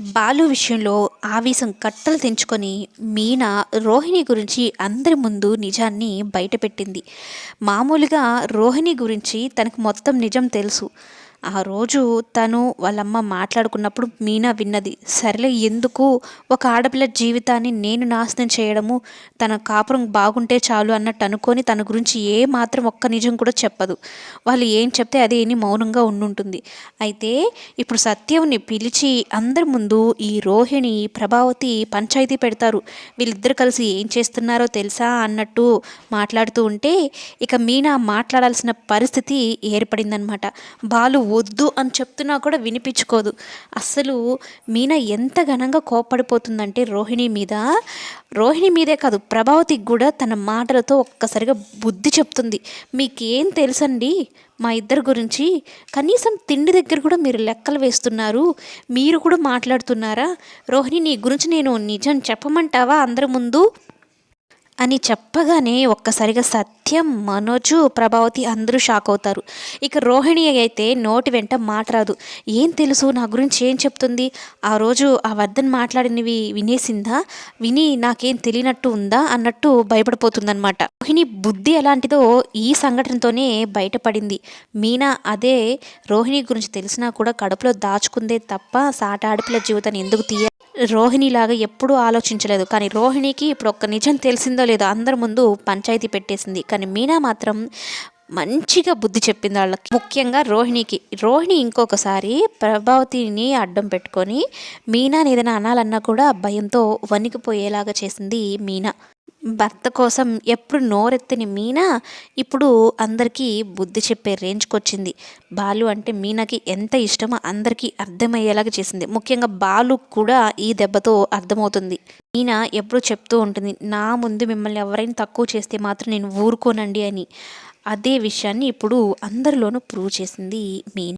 బాలు విషయంలో ఆవేశం కట్టలు తెంచుకొని మీనా రోహిణి గురించి అందరి ముందు నిజాన్ని బయటపెట్టింది. మామూలుగా రోహిణి గురించి తనకు మొత్తం నిజం తెలుసు. ఆ రోజు తను వాళ్ళమ్మ మాట్లాడుకున్నప్పుడు మీనా విన్నది సరేలే ఎందుకు? ఒక ఆడపిల్ల జీవితాన్ని నేను నాశనం చేయడము తన కాపురం బాగుంటే చాలు అన్నట్టు అనుకొని తన గురించి ఏ మాత్రం ఒక్క నిజం కూడా చెప్పదు. వాళ్ళు ఏం చెప్తే అదే అని మౌనంగా ఉండుంటుంది. అయితే ఇప్పుడు సత్యంని పిలిచి అందరి ముందు ఈ రోహిణి ప్రభావతి పంచాయతీ పెడతారు. వీళ్ళిద్దరు కలిసి ఏం చేస్తున్నారో తెలుసా అన్నట్టు మాట్లాడుతూ ఉంటే ఇక మీనా మాట్లాడాల్సిన పరిస్థితి ఏర్పడిందనమాట బాలు వద్దు అని చెప్తున్నా కూడా వినిపించుకోదు. అసలు మీనా ఎంత ఘనంగా కోపడిపోతుందంటే రోహిణి మీద. రోహిణి మీదే కాదు ప్రభావతికి కూడా తన మాటలతో ఒక్కసారిగా బుద్ధి చెప్తుంది. మీకేం తెలుసండి మా ఇద్దరి గురించి? కనీసం తిండి దగ్గర కూడా మీరు లెక్కలు వేస్తున్నారు. మీరు కూడా మాట్లాడుతున్నారా? రోహిణి నీ గురించి నేను నిజం చెప్పమంటావా అందరి ముందు? అని చెప్పగానే ఒక్కసారిగా సత్యం మనోజు ప్రభావతి అందరూ షాక్ అవుతారు. ఇక రోహిణి అయితే నోటి వెంట మాట రాదు. ఏం తెలుసు? నా గురించి ఏం చెప్తుంది? ఆ రోజు ఆ వర్ధన్ మాట్లాడినవి వినేసిందా? విని నాకేం తెలియనట్టు ఉందా? అన్నట్టు భయపడిపోతుందన్నమాట. రోహిణి బుద్ధి ఎలాంటిదో ఈ సంఘటనతోనే బయటపడింది. మీనా అదే రోహిణి గురించి తెలిసినా కూడా కడుపులో దాచుకుందే తప్ప సాట ఆడపిల్ల జీవితాన్ని ఎందుకు తీయ రోహిణిలాగా ఎప్పుడూ ఆలోచించలేదు. కానీ రోహిణికి ఇప్పుడు ఒక్క నిజం తెలిసిందో లేదో అందరి ముందు పంచాయతీ పెట్టేసింది. కానీ మీనా మాత్రం మంచిగా బుద్ధి చెప్పింది వాళ్ళకి. ముఖ్యంగా రోహిణికి. రోహిణి ఇంకొకసారి ప్రభావతిని అడ్డం పెట్టుకొని మీనాని ఏదైనా అనాలన్నా కూడా భయంతో వణికిపోయేలాగా చేసింది మీనా. భర్త కోసం ఎప్పుడు నోరెత్తని మీనా ఇప్పుడు అందరికీ బుద్ధి చెప్పే రేంజ్కి వచ్చింది. బాలు అంటే మీనాకి ఎంత ఇష్టమో అందరికీ అర్థమయ్యేలాగా చేసింది. ముఖ్యంగా బాలు కూడా ఈ దెబ్బతో అర్థమవుతుంది. మీనా ఎప్పుడు చెప్తూ ఉంటుంది నా ముందు మిమ్మల్ని ఎవరైనా తక్కువ చేస్తే మాత్రం నేను ఊరుకోనండి అని. అదే విషయాన్ని ఇప్పుడు అందరిలోనూ ప్రూవ్ చేసింది మీనా.